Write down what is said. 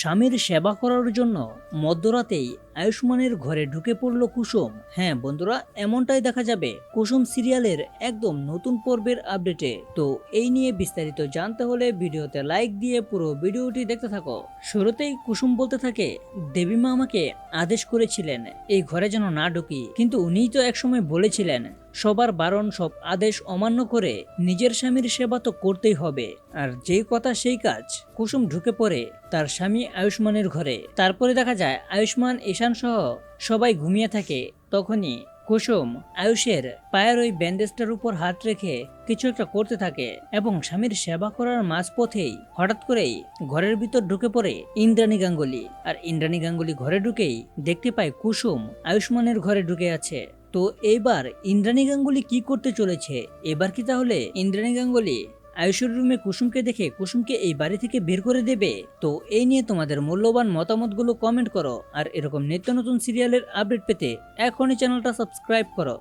স্বামীর সেবা করার জন্য মধ্যরাতেই আয়ুষ্মানের ঘরে ঢুকে পড়ল কুসুম। হ্যাঁ বন্ধুরা, এমনটাই দেখা যাবে। কুসুম সিরিয়ালের একদম নতুন পর্বের আপডেটে। তো এই নিয়ে বিস্তারিত জানতে হলে ভিডিওতে লাইক দিয়ে পুরো ভিডিওটি দেখতে থাকো। শুরুতেই কুসুম বলতে থাকে দেবীমা আমাকে আদেশ করেছিলেন, এই ঘরে যেন না ঢুকি। কিন্তু উনিই তো একসময় বলেছিলেন সবার বারণ সব আদেশ অমান্য করে নিজের স্বামীর সেবা তো করতেই হবে। আর যেই কথা সেই কাজ, কুসুম ঢুকে পড়ে তার স্বামী আয়ুষ্মানের ঘরে। তারপরে দেখা যায়, আয়ুষ্মান, ঈশান সহ সবাই ঘুমিয়ে থাকে। তখনই কুসুম আয়ুষের পায়ের ওই ব্যান্ডেজটার উপর হাত রেখে কিছু একটা করতে থাকে এবং স্বামীর সেবা করার মাঝপথেই হঠাৎ করেই ঘরের ভিতর ঢুকে পড়ে ইন্দ্রাণী গাঙ্গুলি। আর ইন্দ্রাণী গাঙ্গুলি ঘরে ঢুকেই দেখতে পায় কুসুম আয়ুষ্মানের ঘরে ঢুকে আছে। তো এইবার ইন্দ্রাণী গাঙ্গুলি কি করতে চলেছে? এবার কি তাহলে? ইন্দ্রাণী গাঙ্গুলি, আয়ুষের রুমে কুসুমকে দেখে কুসুমকে এই বাড়ি থেকে বের করে দেবে। তো এই নিয়ে তোমাদের মূল্যবান মতামতগুলো কমেন্ট করো। আর এরকম নিত্য নতুন সিরিয়ালের আপডেট পেতে এখনই চ্যানেলটা সাবস্ক্রাইব করো।